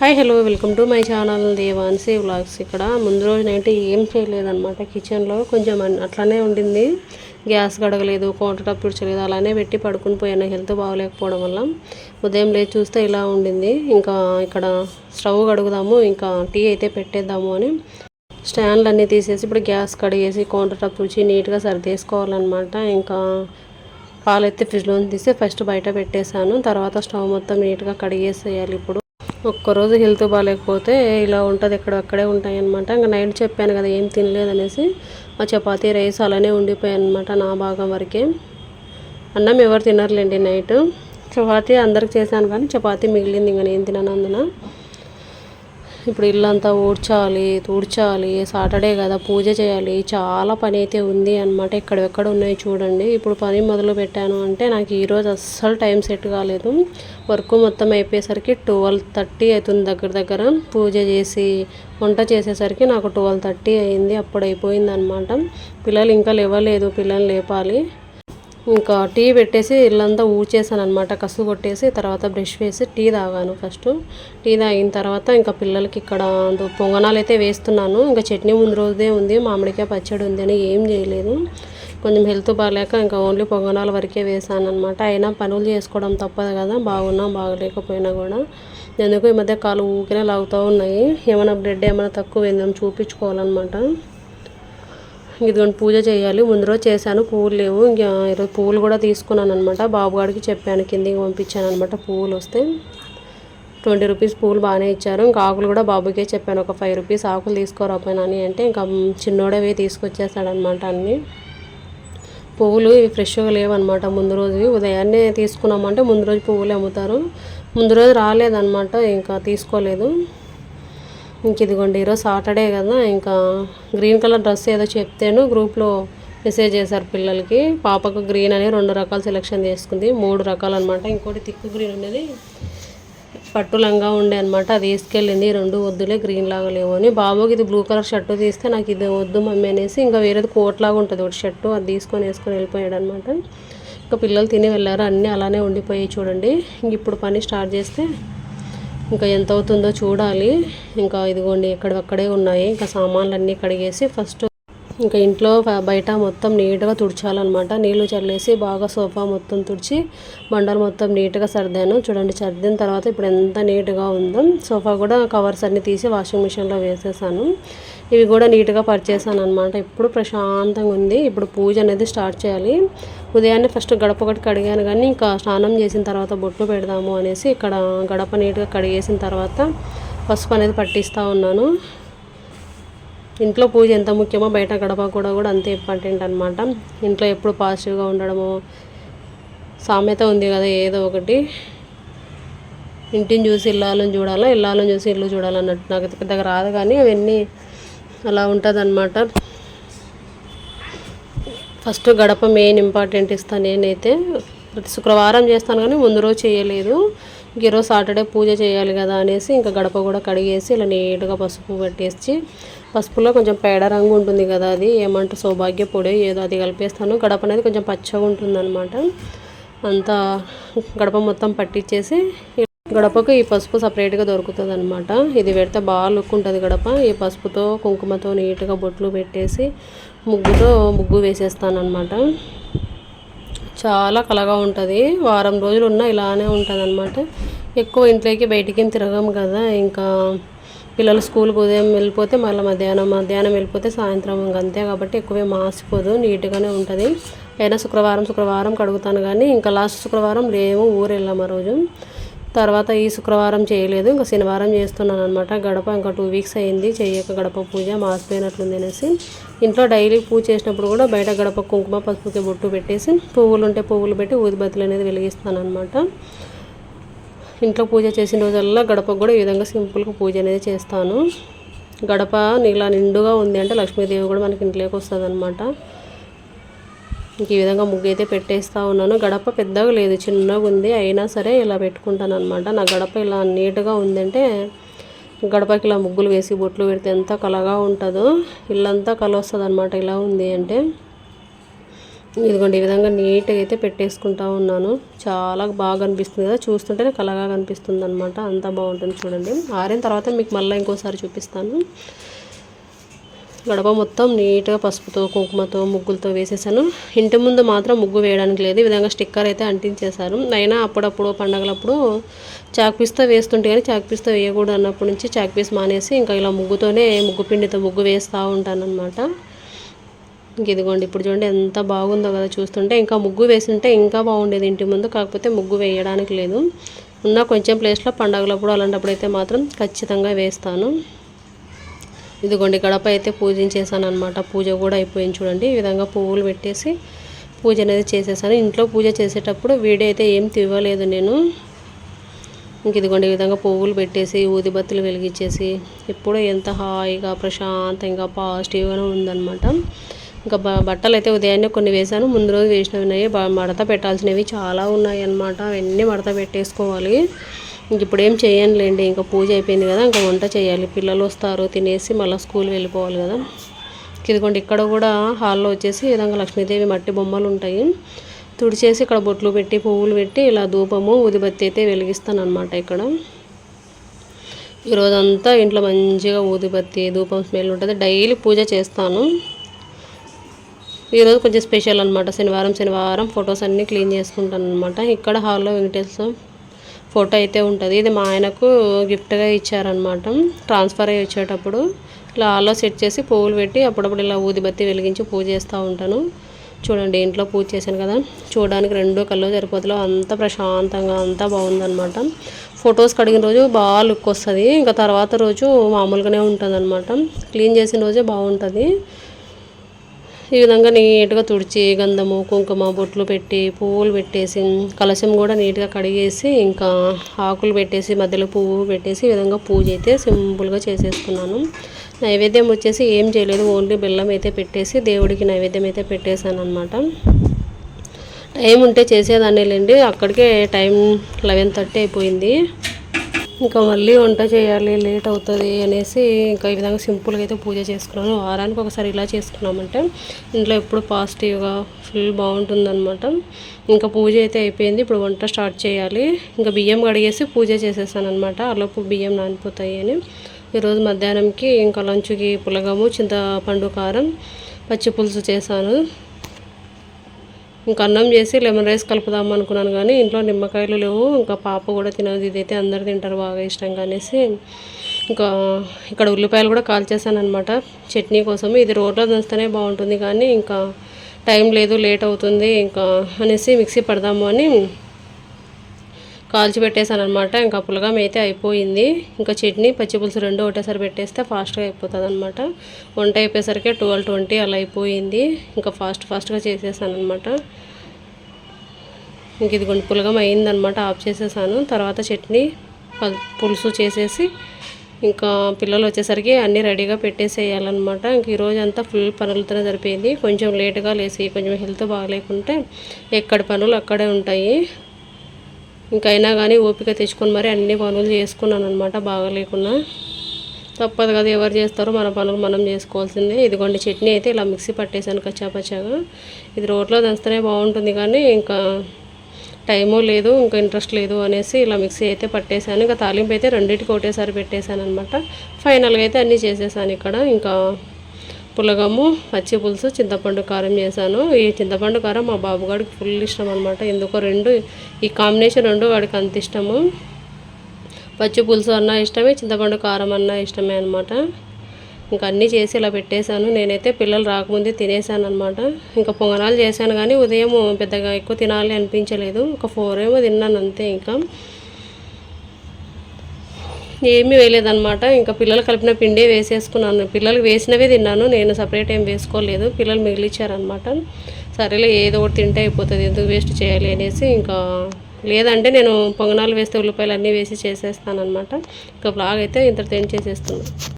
Hi hello welcome to my channel Devanshi vlogs. ఇక్కడ ముందు రోజునైతే ఏం చేయలేదన్నమాట. కిచెన్లో కొంచెం అట్లానే ఉండింది. గ్యాస్ గడగలేదు కౌంటర్ టాప్ అలానే పెట్టి పడుకుని పోయాను. హెల్త్ బాగోలేకపోవడం వల్ల ఉదయం లేచి చూస్తే ఇలా ఉండింది. ఇంకా ఇక్కడ స్టవ్ కడుగుదాము ఇంకా టీ అయితే పెట్టేద్దాము అని స్టాండ్లు అన్నీ తీసేసి ఇప్పుడు గ్యాస్ కడిగేసి కౌంటర్ టాప్ నీట్గా సరిదేసుకోవాలన్నమాట. ఇంకా పాలు అయితే ఫ్రిడ్జ్లో తీసి ఫస్ట్ బయట పెట్టేశాను. తర్వాత స్టవ్ మొత్తం నీట్గా కడిగేసేయాలి ఇప్పుడు. ఒక్కరోజు హెల్త్ బాగాలేకపోతే ఇలా ఉంటుంది ఎక్కడ అక్కడే ఉంటాయి అనమాట ఇంకా నైట్ చెప్పాను కదా ఏం తినలేదనేసి ఆ చపాతీ రైస్ అలానే ఉండిపోయాయి అనమాట నా భాగం వరకే. అన్నం ఎవరు తినర్లేండి నైట్. చపాతీ అందరికి చేశాను కానీ చపాతీ మిగిలింది ఇంకా నేను తినను అందున ఇప్పుడు ఇల్లంతా ఊడ్చాలి తూడ్చాలి సాటర్డే కదా పూజ చేయాలి. చాలా పని అయితే ఉంది అనమాట ఎక్కడెక్కడ ఉన్నాయి చూడండి. ఇప్పుడు పని మొదలు పెట్టాను అంటే నాకు ఈరోజు అస్సలు టైం సెట్ కాలేదు. వర్క్ మొత్తం అయిపోయేసరికి ట్వెల్వ్ థర్టీ అవుతుంది దగ్గర దగ్గర. పూజ చేసి వంట చేసేసరికి నాకు ట్వెల్వ్ థర్టీ అయింది. అప్పుడు అయిపోయింది అనమాట పిల్లలు ఇంకా లేవలేదు. పిల్లల్ని లేపాలి. ఇంకా టీ పెట్టేసి ఇల్లంతా ఊచేసాను అనమాట కసు కొట్టేసి తర్వాత బ్రష్ వేసి టీ తాగాను ఫస్ట్. టీ తాగిన తర్వాత ఇంకా పిల్లలకి ఇక్కడ పొంగనాలు అయితే వేస్తున్నాను. ఇంకా చట్నీ ముందు రోజుదే ఉంది. మామిడికాయ పచ్చడి ఉంది అని ఏం చేయలేదు. కొంచెం హెల్త్ బాగాలేక ఇంకా ఓన్లీ పొంగనాల వరకే వేసాను అనమాట అయినా పనులు చేసుకోవడం తప్పదు కదా. బాగున్నా బాగలేకపోయినా కూడా. ఎందుకు ఈ మధ్య కాలు ఊకినే లాగుతూ ఉన్నాయి. ఏమైనా బ్లడ్ ఏమైనా తక్కువ ఏందని చూపించుకోవాలన్నమాట. ఇదిగోండి పూజ చేయాలి. ముందు రోజు చేశాను పువ్వులు లేవు. ఇంకా ఈరోజు పువ్వులు కూడా తీసుకున్నాను అనమాట బాబుగాడికి చెప్పాను కిందికి పంపించాను అనమాట పువ్వులు వస్తే. ట్వంటీ రూపీస్ పూలు బాగానే ఇచ్చారు. ఇంకా ఆకులు కూడా బాబుకే చెప్పాను ఒక ఫైవ్ రూపీస్ ఆకులు తీసుకోరాపోయినా అని అంటే ఇంకా చిన్నోడవి తీసుకొచ్చేసాడనమాట అన్నీ. పువ్వులు ఇవి ఫ్రెష్గా లేవన్నమాట ముందు రోజు. ఉదయాన్నే తీసుకున్నామంటే ముందు రోజు పువ్వులు అమ్ముతారు. ముందు రోజు రాలేదన్నమాట ఇంకా తీసుకోలేదు. ఇంక ఇదిగోండి ఈరోజు సాటర్డే కదా ఇంకా గ్రీన్ కలర్ డ్రెస్ ఏదో చెప్తేను గ్రూప్లో మెసేజ్ చేశారు పిల్లలకి. పాపకు గ్రీన్ అని రెండు రకాలు సెలెక్షన్ చేసుకుంది మూడు రకాలు అనమాట ఇంకోటి తిక్కు గ్రీన్ అనేది పట్టు లంగా ఉండే అనమాట అది తీసుకెళ్ళింది రెండు వద్దులే గ్రీన్ లాగా లేవు అని. బాబుకి ఇది బ్లూ కలర్ షర్టు తీస్తే నాకు ఇది వద్దు మమ్మీ అనేసి ఇంకా వేరేది కోట్ లాగా ఉంటుంది ఒకటి షర్టు అది తీసుకొని వేసుకొని వెళ్ళిపోయాడు అనమాట ఇంకా పిల్లలు తిని వెళ్ళారు అన్నీ అలానే ఉండిపోయాయి చూడండి. ఇంక ఇప్పుడు పని స్టార్ట్ చేస్తే ఇంకా ఎంత అవుతుందో చూడాలి. ఇంకా ఇదిగోండి ఎక్కడక్కడే ఉన్నాయి. ఇంకా సామాన్లు అన్నీ కడిగేసి ఫస్ట్ ఇంకా ఇంట్లో బయట మొత్తం నీట్గా తుడిచాలన్నమాట. నీళ్ళు చల్లేసి బాగా సోఫా మొత్తం తుడిచి బండలు మొత్తం నీట్గా సర్దాను. చూడండి సర్దిన తర్వాత ఇప్పుడు ఎంత నీట్గా ఉందో. సోఫా కూడా కవర్స్ అన్నీ తీసి వాషింగ్ మిషన్లో వేసేసాను. ఇవి కూడా నీట్గా పరిచేసాను అనమాట ఇప్పుడు ప్రశాంతంగా ఉంది. ఇప్పుడు పూజ అనేది స్టార్ట్ చేయాలి. ఉదయాన్నే ఫస్ట్ గడప ఒకటి కడిగాను కానీ ఇంకా స్నానం చేసిన తర్వాత బొట్టు పెడదాము అనేసి ఇక్కడ గడప నీట్గా కడిగేసిన తర్వాత పసుపు అనేది పట్టిస్తూ ఉన్నాను. ఇంట్లో పూజ ఎంత ముఖ్యమో బయట గడప కూడా కూడా అంతే ఇంపార్టెంట్ అనమాట ఇంట్లో ఎప్పుడు పాజిటివ్గా ఉండడము సామెత ఉంది కదా ఏదో ఒకటి. ఇంటిని చూసి ఇల్లాలని చూడాలా ఇల్లాలను చూసి ఇల్లు చూడాలన్నట్టు నాకు పెద్దగా రాదు కానీ అవన్నీ అలా ఉంటుంది అనమాట ఫస్ట్ గడప మెయిన్ ఇంపార్టెంట్ ఇస్తాను నేనైతే. ప్రతి శుక్రవారం చేస్తాను కానీ ముందు రోజు చేయలేదు. ఇంక ఈరోజు సాటర్డే పూజ చేయాలి కదా అనేసి ఇంకా గడప కూడా కడిగేసి ఇలా నీట్గా పసుపు పెట్టేసి పసుపులో కొంచెం పేడ రంగు ఉంటుంది కదా అది ఏమంటే సౌభాగ్య పొడి ఏదో అది కలిపేస్తాను. గడప అనేది కొంచెం పచ్చగా ఉంటుందన్నమాట. అంతా గడప మొత్తం పట్టించేసి గడపకు ఈ పసుపు సపరేట్గా దొరుకుతుంది అనమాట ఇది పెడితే బాగా లుక్ ఉంటుంది గడప. ఈ పసుపుతో కుంకుమతో నీట్గా బొట్లు పెట్టేసి ముగ్గుతో ముగ్గు వేసేస్తాను అనమాట చాలా కలగా ఉంటుంది. వారం రోజులు ఉన్నా ఇలానే ఉంటుంది అనమాట ఎక్కువ ఇంట్లోకి బయటికి తిరగము తిరగం కదా. ఇంకా పిల్లలు స్కూల్కి ఉదయం వెళ్ళిపోతే మళ్ళీ మధ్యాహ్నం మధ్యాహ్నం వెళ్ళిపోతే సాయంత్రం అంతే కాబట్టి ఎక్కువే మాసిపోదు నీట్గానే ఉంటుంది. అయినా శుక్రవారం శుక్రవారం కడుగుతాను కానీ ఇంకా లాస్ట్ శుక్రవారం లేము ఊరు వెళ్ళాము ఆ రోజు. తర్వాత ఈ శుక్రవారం చేయలేదు ఇంకా శనివారం చేస్తున్నాను అనమాట గడప ఇంకా టూ వీక్స్ అయింది చేయక గడప పూజ మాసిపోయినట్లుంది అనేసి. ఇంట్లో డైలీ పూజ చేసినప్పుడు కూడా బయట గడప కుంకుమ పసుపుకి బొట్టు పెట్టేసి పువ్వులు ఉంటే పువ్వులు పెట్టి ఊదిబత్తులు అనేది వెలిగిస్తాను అనమాట ఇంట్లో పూజ చేసిన రోజల్లా గడపకు కూడా ఈ విధంగా సింపుల్గా పూజ అనేది చేస్తాను. గడప నీలా నిండుగా ఉంది అంటే లక్ష్మీదేవి కూడా మనకి ఇంట్లోకి వస్తుంది అనమాట ఇంక ఈ విధంగా ముగ్గు అయితే పెట్టేస్తూ ఉన్నాను. గడప పెద్దగా లేదు చిన్నగా ఉంది. అయినా సరే ఇలా పెట్టుకుంటాను అనమాట నా గడప ఇలా నీట్గా ఉందంటే గడపకి ఇలా ముగ్గులు వేసి బొట్లు పెడితే ఎంత కలగా ఉంటుందో ఇల్లంతా కల వస్తుంది అనమాట ఇలా ఉంది అంటే ఇదిగోండి ఈ విధంగా నీట్గా అయితే పెట్టేసుకుంటా ఉన్నాను. చాలా బాగా అనిపిస్తుంది కదా చూస్తుంటేనే కలగా కనిపిస్తుంది అనమాట అంతా బాగుంటుంది చూడండి. ఆరిన తర్వాత మీకు మళ్ళీ ఇంకోసారి చూపిస్తాను. గడప మొత్తం నీట్గా పసుపుతో కుంకుమతో ముగ్గులతో వేసేసాను. ఇంటి ముందు మాత్రం ముగ్గు వేయడానికి లేదు. ఈ విధంగా స్టిక్కర్ అయితే అంటించేశారు. అయినా అప్పుడప్పుడు పండగలప్పుడు చాక్పీస్తో వేస్తుంటే కానీ చాక్పీస్తో వేయకూడదు అన్నప్పటి నుంచి చాక్పీస్ మానేసి ఇంకా ఇలా ముగ్గుతోనే ముగ్గు పిండితో ముగ్గు వేస్తూ ఉంటాను అనమాట ఇదిగోండి ఇప్పుడు చూడండి ఎంత బాగుందో కదా చూస్తుంటే ఇంకా ముగ్గు వేసింటే ఇంకా బాగుండేది ఇంటి ముందు కాకపోతే ముగ్గు వేయడానికి లేదు. ఉన్న కొంచెం ప్లేస్లో పండగలప్పుడు అలాంటప్పుడు అయితే మాత్రం ఖచ్చితంగా వేస్తాను. ఇదిగోండి గడప అయితే పూజించేసాను అనమాట పూజ కూడా అయిపోయింది చూడండి ఈ విధంగా పువ్వులు పెట్టేసి పూజ అనేది చేసేసాను. ఇంట్లో పూజ చేసేటప్పుడు వీడియో అయితే ఏం తివ్వలేదు నేను. ఇంక ఇదిగోండి ఈ విధంగా పువ్వులు పెట్టేసి ఊదిబత్తులు వెలిగించేసి ఎప్పుడూ ఎంత హాయిగా ప్రశాంతంగా పాజిటివ్గానే ఉందన్నమాట. ఇంకా బట్టలు అయితే ఉదయాన్నే కొన్ని వేశాను. ముందు రోజు వేసినవి ఉన్నాయి మడత పెట్టాల్సినవి చాలా ఉన్నాయి అన్నమాట అవన్నీ మడత పెట్టేసుకోవాలి. ఇంక ఇప్పుడు ఏం చేయనులేండి ఇంకా పూజ అయిపోయింది కదా ఇంకా వంట చేయాలి. పిల్లలు వస్తారు తినేసి మళ్ళీ స్కూల్ వెళ్ళిపోవాలి కదా. ఇదిగోండి ఇక్కడ కూడా హాల్లో వచ్చేసి ఈ విధంగా లక్ష్మీదేవి మట్టి బొమ్మలు ఉంటాయి తుడిచేసి ఇక్కడ బొట్లు పెట్టి పువ్వులు పెట్టి ఇలా ధూపము ఊదిబత్తి అయితే వెలిగిస్తాను అనమాట ఇక్కడ ఈరోజంతా ఇంట్లో మంచిగా ఊదిబత్తి ధూపం స్మెల్ ఉంటుంది. డైలీ పూజ చేస్తాను. ఈరోజు కొంచెం స్పెషల్ అనమాట శనివారం శనివారం ఫొటోస్ అన్నీ క్లీన్ చేసుకుంటాను అనమాట ఇక్కడ హాల్లో వెంకటేశ్వర ఫోటో అయితే ఉంటుంది. ఇది మా ఆయనకు గిఫ్ట్గా ఇచ్చారనమాట ట్రాన్స్ఫర్ అయ్యి వచ్చేటప్పుడు ఇలా హాల్లో సెట్ చేసి పువ్వులు పెట్టి అప్పుడప్పుడు ఇలా ఊదిబత్తి వెలిగించి పూజ చేస్తూ ఉంటాను. చూడండి ఇంట్లో పూజ చేశాను కదా. చూడడానికి రెండు కళ్ళు సరిపోతులో అంత ప్రశాంతంగా అంతా బాగుందనమాట ఫొటోస్ కడిగిన రోజు బాగా లుక్ వస్తుంది. ఇంకా తర్వాత రోజు మామూలుగానే ఉంటుందనమాట క్లీన్ చేసిన రోజే బాగుంటుంది. ఈ విధంగా నీట్గా తుడిచి గంధము కుంకుమ బొట్లు పెట్టి పువ్వులు పెట్టేసి కలశం కూడా నీట్గా కడిగేసి ఇంకా ఆకులు పెట్టేసి మధ్యలో పువ్వు పెట్టేసి ఈ విధంగా పూజ అయితే సింపుల్గా చేసేసుకున్నాను. నైవేద్యం వచ్చేసి ఏం చేయలేదు ఓన్లీ బెల్లం అయితే పెట్టేసి దేవుడికి నైవేద్యం అయితే పెట్టేశాను అనమాట టైం ఉంటే చేసేదాన్ని లేండి అక్కడికే టైం లెవెన్ థర్టీ అయిపోయింది. ఇంకా మళ్ళీ వంట చేయాలి లేట్ అవుతుంది అనేసి ఇంకా ఈ విధంగా సింపుల్గా అయితే పూజ చేసుకున్నాను. వారానికి ఒకసారి ఇలా చేసుకున్నామంటే ఇంట్లో ఎప్పుడు పాజిటివ్గా ఫుల్ బాగుంటుందన్నమాట. ఇంకా పూజ అయితే అయిపోయింది. ఇప్పుడు వంట స్టార్ట్ చేయాలి. ఇంకా బియ్యం కడిగేసి పూజ చేసేసాను అనమాట అలోపు బియ్యం నానిపోతాయి అని. ఈరోజు మధ్యాహ్నంకి ఇంకా లంచ్కి పులగము చింతపండు కారం పచ్చి పులుసు చేశాను. ఇంకా అన్నం చేసి లెమన్ రైస్ కలుపుదాం అనుకున్నాను కానీ ఇంట్లో నిమ్మకాయలు లేవు. ఇంకా పాప కూడా తినదు. ఇదైతే అందరు తింటారు బాగా ఇష్టంగా అనేసి ఇంకా ఇక్కడ ఉల్లిపాయలు కూడా కాల్చేసాను అనమాట చట్నీ కోసం. ఇది రోడ్లో దంస్తేనే బాగుంటుంది కానీ ఇంకా టైం లేదు లేట్ అవుతుంది ఇంకా అనేసి మిక్సీ పడదాము అని కాల్చి పెట్టేశాను అనమాట ఇంకా పులగం అయితే అయిపోయింది. ఇంకా చట్నీ పచ్చిపులుసు రెండు ఒకటేసారి పెట్టేస్తే ఫాస్ట్గా అయిపోతుంది అనమాట వంట అయిపోయేసరికి ట్వెల్వ్ ట్వంటీ అలా అయిపోయింది. ఇంకా ఫాస్ట్ ఫాస్ట్గా చేసేసాను అనమాట ఇంక ఇది కొన్ని పులగం అయిందనమాట. ఆఫ్ చేసేసాను. తర్వాత చట్నీ పులుసు చేసేసి ఇంకా పిల్లలు వచ్చేసరికి అన్నీ రెడీగా పెట్టేసేయాలన్నమాట ఇంక ఈరోజు అంతా ఫుల్ పనులతోనే సరిపోయింది. కొంచెం లేటుగా లేసి కొంచెం హెల్త్ బాగాలేకుంటే ఎక్కడ పనులు అక్కడే ఉంటాయి. ఇంకైనా కానీ ఓపిక తెచ్చుకొని మరి అన్ని పనులు చేసుకున్నాను అనమాట బాగలేకున్నా. తప్పదు కదా ఎవరు చేస్తారో మన పనులు మనం చేసుకోవాల్సిందే. ఇదిగోండి చట్నీ అయితే ఇలా మిక్సీ పట్టేశాను కచ్చాపచ్చాగా. ఇది రోట్లో దంచితేనే బాగుంటుంది కానీ ఇంకా టైము లేదు ఇంకా ఇంట్రెస్ట్ లేదు అనేసి ఇలా మిక్సీ అయితే పట్టేశాను. ఇంకా తాలింపు అయితే రెండింటికి ఒకటేసారి పెట్టేశాను అనమాట ఫైనల్గా అయితే అన్నీ చేసేసాను ఇక్కడ. ఇంకా పులగము పచ్చి పులుసు చింతపండు కారం చేశాను. ఈ చింతపండు కారం మా బాబుగాడికి ఫుల్ ఇష్టం అనమాట ఎందుకో రెండు ఈ కాంబినేషన్ రెండు వాడికి అంత ఇష్టము. పచ్చి పులుసు అన్నా ఇష్టమే చింతపండు కారం అన్నా ఇష్టమే అనమాట ఇంకా అన్నీ చేసి ఇలా పెట్టేశాను. నేనైతే పిల్లలు రాకముందే తినేసాను అనమాట ఇంకా పొంగనాలు చేశాను కానీ ఉదయం పెద్దగా ఎక్కువ తినాలి అనిపించలేదు. ఒక ఫోర్ ఏమో తిన్నాను అంతే ఇంకా. ఏమీ వేయలేదనమాట ఇంకా పిల్లలు కలిపిన పిండే వేసేసుకున్నాను. పిల్లలు వేసినవే తిన్నాను. నేను సపరేట్ ఏం వేసుకోలేదు. పిల్లలు మిగిలిచ్చారనమాట సరేలే ఏదో ఒకటి తింటే అయిపోతుంది. ఎందుకు వేస్ట్ చేయాలి అనేసి ఇంకా లేదంటే నేను పొంగనాలు వేస్తే ఉల్లిపాయలు అన్నీ వేసి చేసేస్తాను అనమాట ఇంకా బ్లాగ్ అయితే ఇంత తెంచేసేస్తున్నాను